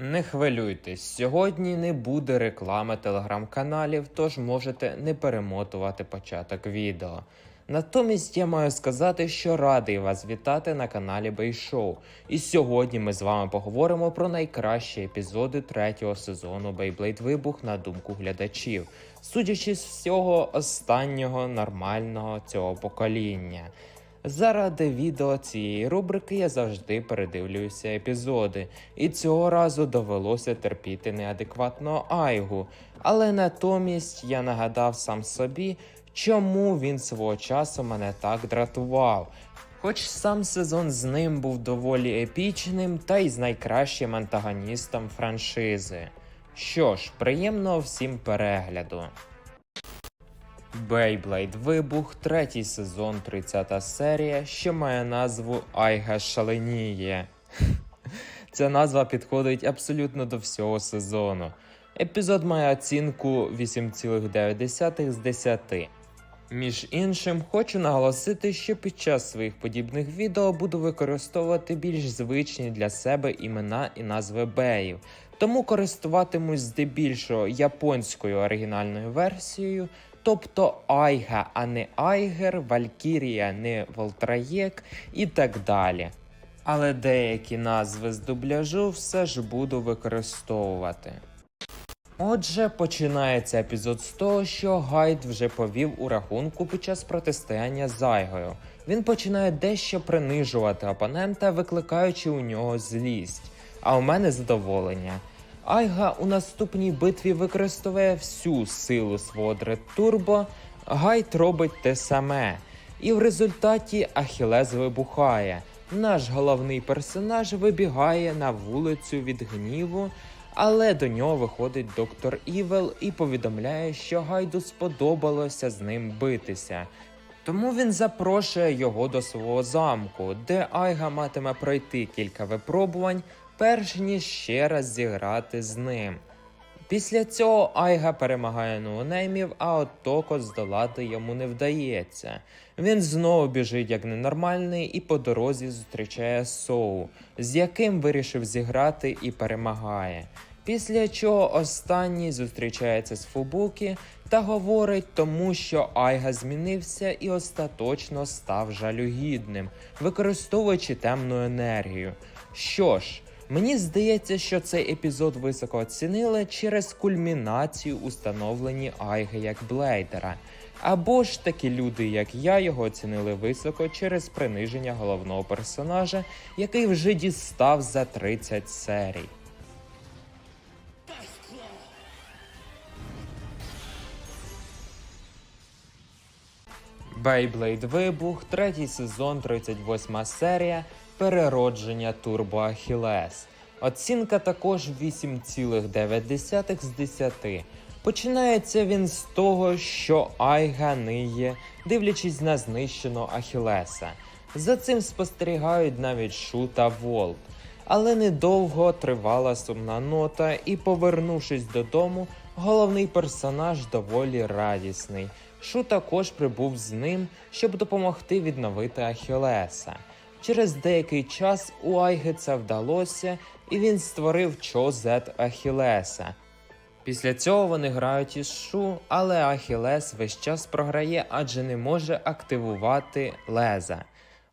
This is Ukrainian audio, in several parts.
Не хвилюйтесь, сьогодні не буде реклами телеграм-каналів, тож можете не перемотувати початок відео. Натомість я маю сказати, що радий вас вітати на каналі Бейшоу. І сьогодні ми з вами поговоримо про найкращі епізоди третього сезону Beyblade Вибух на думку глядачів, судячи з всього останнього нормального цього покоління. Заради відео цієї рубрики я завжди передивлююся епізоди, і цього разу довелося терпіти неадекватного Айгу. Але натомість я нагадав сам собі, чому він свого часу мене так дратував. Хоч сам сезон з ним був доволі епічним та й з найкращим антагоністом франшизи. Що ж, приємного всім перегляду. Beyblade Вибух, третій сезон, 30 серія, що має назву Айга шаленіє. Ця назва підходить абсолютно до всього сезону. Епізод має оцінку 8,9 з 10. Між іншим, хочу наголосити, що під час своїх подібних відео буду використовувати більш звичні для себе імена і назви беїв, тому користуватимусь здебільшого японською оригінальною версією, тобто Айга, а не Айгер, Валькірія, не Волтраєк і так далі. Але деякі назви з дубляжу все ж буду використовувати. Отже, починається епізод з того, що Гайд вже повів у рахунку під час протистояння з Айгою. Він починає дещо принижувати опонента, викликаючи у нього злість, а у мене задоволення. Айга у наступній битві використовує всю силу свого Турбо, Гайд робить те саме. І в результаті Ахілес вибухає. Наш головний персонаж вибігає на вулицю від гніву, але до нього виходить доктор Івел і повідомляє, що Гайду сподобалося з ним битися. Тому він запрошує його до свого замку, де Айга матиме пройти кілька випробувань, перш ніж ще раз зіграти з ним. Після цього Айга перемагає ноунеймів, а от Токо здолати йому не вдається. Він знову біжить як ненормальний і по дорозі зустрічає Соу, з яким вирішив зіграти і перемагає. Після чого останній зустрічається з Фубукі та говорить тому, що Айга змінився і остаточно став жалюгідним, використовуючи темну енергію. Що ж, Мені здається, що цей епізод високо оцінили через кульмінацію установлені Айги як блейдера. Або ж такі люди, як я, його оцінили високо через приниження головного персонажа, який вже дістав за 30 серій. Beyblade Вибух, третій сезон, 38 серія. Переродження Турбо Ахілес. Оцінка також 8,9 з 10. Починається він з того, що Айга ниє, дивлячись на знищеного Ахілеса. За цим спостерігають навіть Шу та Волт. Але недовго тривала сумна нота, і, повернувшись додому, головний персонаж доволі радісний. Шу також прибув з ним, щоб допомогти відновити Ахілеса. Через деякий час у Айги це вдалося, і він створив Чо Зет Ахілеса. Після цього вони грають із Шу, але Ахілес весь час програє, адже не може активувати леза.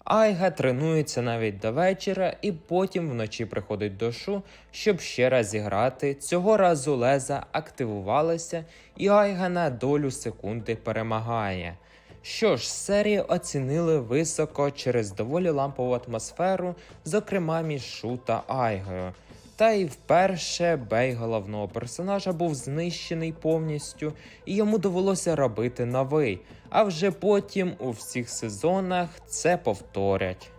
Айга тренується навіть до вечора і потім вночі приходить до Шу, щоб ще раз зіграти. Цього разу леза активувалася, і Айга на долю секунди перемагає. Що ж, серії оцінили високо через доволі лампову атмосферу, зокрема між Шу та Айгою. Та й вперше бей головного персонажа був знищений повністю, і йому довелося робити новий. А вже потім у всіх сезонах це повторять.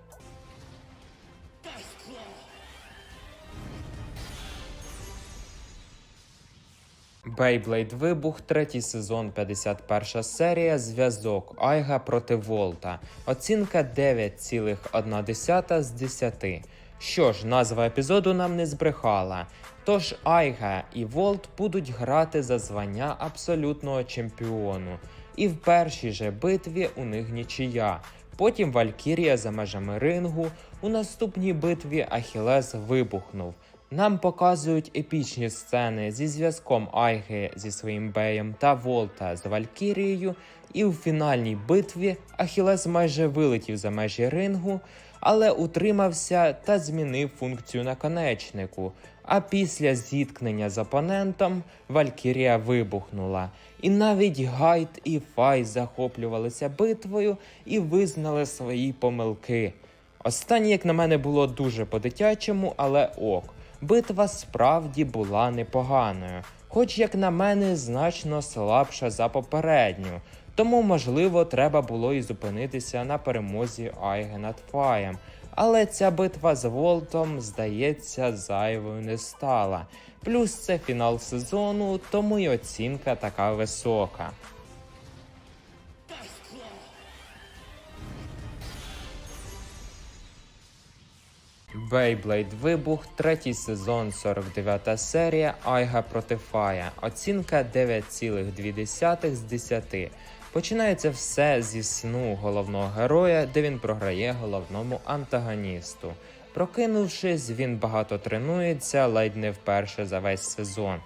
Beyblade Вибух, третій сезон, 51 серія, зв'язок Айга проти Волта. Оцінка 9,1 з 10. Що ж, назва епізоду нам не збрехала. Тож Айга і Волт будуть грати за звання абсолютного чемпіону. І в першій же битві у них нічия. Потім Валькірія за межами рингу. У наступній битві Ахілес вибухнув. Нам показують епічні сцени зі зв'язком Айги зі своїм Беєм та Волта з Валькірією, і у фінальній битві Ахілес майже вилетів за межі рингу, але утримався та змінив функцію наконечнику. А після зіткнення з опонентом Валькірія вибухнула. І навіть Гайд і Фай захоплювалися битвою і визнали свої помилки. Останнє, як на мене, було дуже по-дитячому, але ок. Битва справді була непоганою, хоч, як на мене, значно слабша за попередню. Тому, можливо, треба було і зупинитися на перемозі Айге над Фаєм. Але ця битва з Волтом, здається, зайвою не стала. Плюс це фінал сезону, тому й оцінка така висока. Beyblade Вибух, третій сезон, 49 серія, Айга проти Фая. Оцінка 9,2 з 10. Починається все зі сну головного героя, де він програє головному антагоністу. Прокинувшись, він багато тренується, ледь не вперше за весь сезон.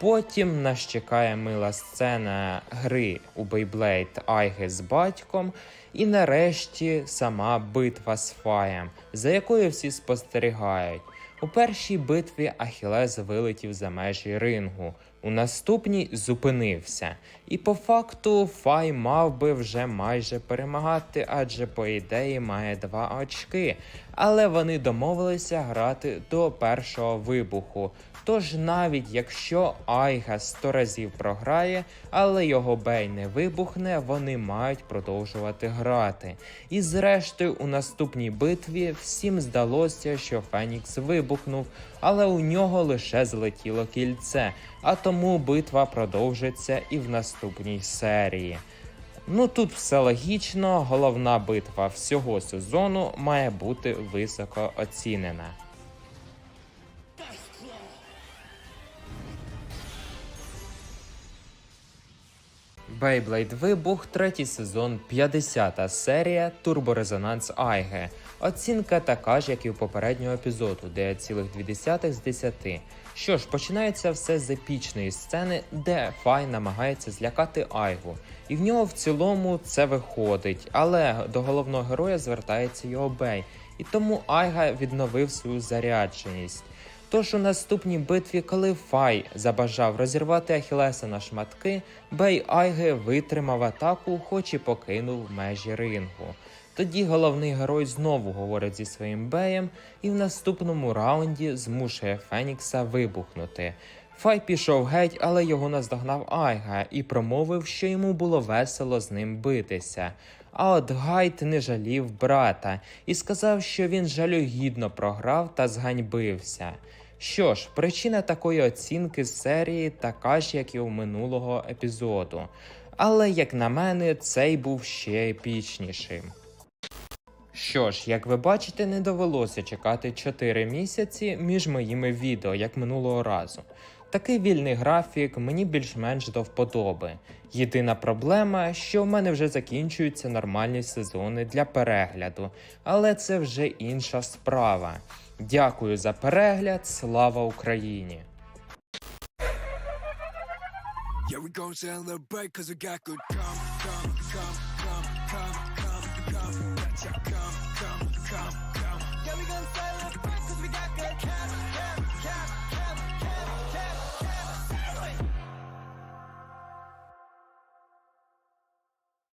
Потім нас чекає мила сцена гри у Beyblade Айги з батьком, і нарешті сама битва з Фаєм, за якою всі спостерігають. У першій битві Ахілес вилетів за межі рингу, у наступній зупинився. І по факту Фай мав би вже майже перемагати, адже по ідеї має два очки. Але вони домовилися грати до першого вибуху. Тож навіть якщо Айга 100 разів програє, але його бей не вибухне, вони мають продовжувати грати. І зрештою, у наступній битві всім здалося, що Фенікс вибухнув, але у нього лише злетіло кільце, а тому битва продовжиться і в наступній серії. Ну тут все логічно, головна битва всього сезону має бути високо оцінена. Beyblade Вибух, третій сезон, 50 серія Турборезонанс Айге. Оцінка така ж, як і у попереднього епізоду, 9,2 з 10. Що ж, починається все з епічної сцени, де Фай намагається злякати Айгу. І в нього в цілому це виходить, але до головного героя звертається його Бей, і тому Айга відновив свою зарядженість. Тож у наступній битві, коли Фай забажав розірвати Ахілеса на шматки, Бей Айге витримав атаку, хоч і покинув межі рингу. Тоді головний герой знову говорить зі своїм беєм і в наступному раунді змушує Фенікса вибухнути. Фай пішов геть, але його наздогнав Айга і промовив, що йому було весело з ним битися. А от Гайд не жалів брата і сказав, що він жалюгідно програв та зганьбився. Що ж, причина такої оцінки з серії така ж, як і у минулого епізоду. Але, як на мене, цей був ще епічнішим. Що ж, як ви бачите, не довелося чекати 4 місяці між моїми відео, як минулого разу. Такий вільний графік мені більш-менш до вподоби. Єдина проблема, що в мене вже закінчуються нормальні сезони для перегляду, але це вже інша справа. Дякую за перегляд. Слава Україні! Yeah, we gon' celebrate cause we got good come, come, come, come, come, come, come, come, come, come, come, come.